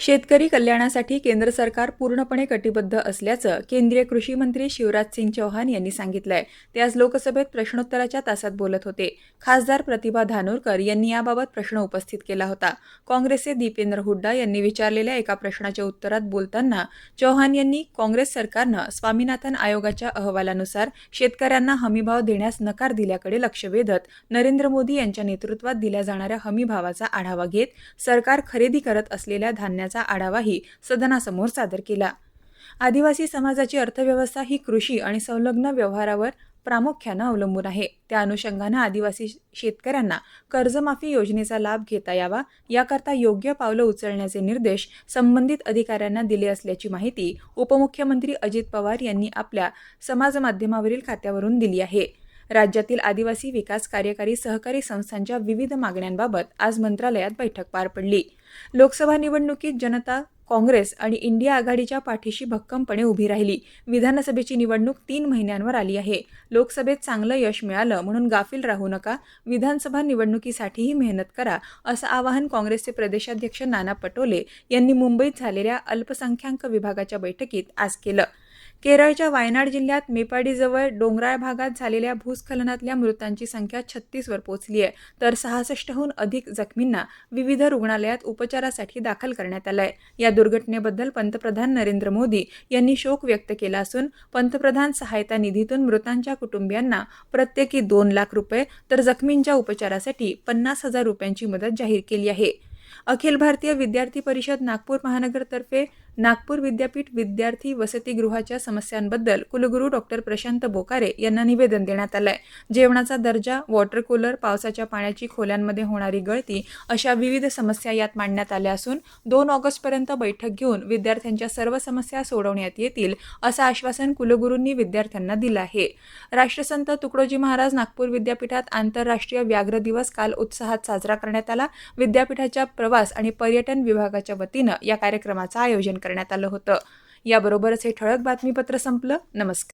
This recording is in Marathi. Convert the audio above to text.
शेतकरी कल्याणासाठी केंद्र सरकार पूर्णपणे कटिबद्ध असल्याचं केंद्रीय कृषी मंत्री शिवराज सिंग चौहान यांनी सांगितलंय. ते आज लोकसभेत प्रश्नोत्तराच्या तासात बोलत होते. खासदार प्रतिभा धानोरकर यांनी याबाबत प्रश्न उपस्थित केला होता. काँग्रेसचे दीपेंद्र हुड्डा यांनी विचारलेल्या एका प्रश्नाच्या उत्तरात बोलताना चौहान यांनी काँग्रेस सरकारनं स्वामीनाथन आयोगाच्या अहवालानुसार शेतकऱ्यांना हमीभाव देण्यास नकार दिल्याकडे लक्ष वेधत नरेंद्र मोदी यांच्या नेतृत्वात दिल्या जाणाऱ्या हमीभावाचा आढावा घेत सरकार खरेदी करत असलेल्या धान्याचा आढावाही सदनासमोर सादर केला. आदिवासी समाजाची अर्थव्यवस्था ही कृषी आणि संलग्न व्यवहारावर प्रामुख्यानं अवलंबून आहे. त्या अनुषंगानं आदिवासी शेतकऱ्यांना कर्जमाफी योजनेचा लाभ घेता यावा याकरता योग्य पावलं उचलण्याचे निर्देश संबंधित अधिकाऱ्यांना दिले असल्याची माहिती उपमुख्यमंत्री अजित पवार यांनी आपल्या समाजमाध्यमावरील खात्यावरून दिली आहे. राज्यातील आदिवासी विकास कार्यकारी सहकारी संस्थांच्या विविध मागण्यांबाबत आज मंत्रालयात बैठक पार पडली. लोकसभा निवडणुकीत जनता काँग्रेस आणि इंडिया आघाडीच्या पाठीशी भक्कमपणे उभी राहिली. विधानसभेची निवडणूक तीन महिन्यांवर आली आहे. लोकसभेत चांगलं यश मिळालं म्हणून गाफील राहू नका विधानसभा निवडणुकीसाठीही मेहनत करा असं आवाहन काँग्रेसचे प्रदेशाध्यक्ष नाना पटोले यांनी मुंबईत झालेल्या अल्पसंख्याक विभागाच्या बैठकीत आज केलं. केरळच्या वायनाड जिल्ह्यात मेपाडीजवळ डोंगराळ भागात झालेल्या भूस्खलनातल्या मृतांची संख्या छत्तीसवर पोहोचली आहे. तर सहासष्टहून अधिक जखमींना विविध रुग्णालयात उपचारासाठी दाखल करण्यात आलं आहे या दुर्घटनेबद्दल पंतप्रधान नरेंद्र मोदी यांनी शोक व्यक्त केला असून पंतप्रधान सहायता निधीतून मृतांच्या कुटुंबियांना प्रत्येकी दोन लाख रुपये तर जखमींच्या उपचारासाठी पन्नास हजार रुपयांची मदत जाहीर केली आहे. अखिल भारतीय विद्यार्थी परिषद नागपूर महानगरतर्फे नागपूर विद्यापीठ विद्यार्थी वसतिगृहाच्या समस्यांबद्दल कुलगुरू डॉक्टर प्रशांत बोकारे यांना निवेदन देण्यात आलं आहे जेवणाचा दर्जा वॉटर कूलर पावसाच्या पाण्याची खोल्यांमध्ये होणारी गळती अशा विविध समस्या यात मांडण्यात आल्या असून दोन ऑगस्टपर्यंत बैठक घेऊन विद्यार्थ्यांच्या सर्व समस्या सोडवण्यात येतील असं आश्वासन कुलगुरूंनी विद्यार्थ्यांना दिलं आहे. राष्ट्रसंत तुकडोजी महाराज नागपूर विद्यापीठात आंतरराष्ट्रीय व्याघ्र दिवस काल उत्साहात साजरा करण्यात आला. विद्यापीठाच्या प्रवास आणि पर्यटन विभागाच्या वतीनं या कार्यक्रमाचं आयोजन करण्यात आलं होतं. याबरोबरच हे ठळक बातमीपत्र संपलं. नमस्कार.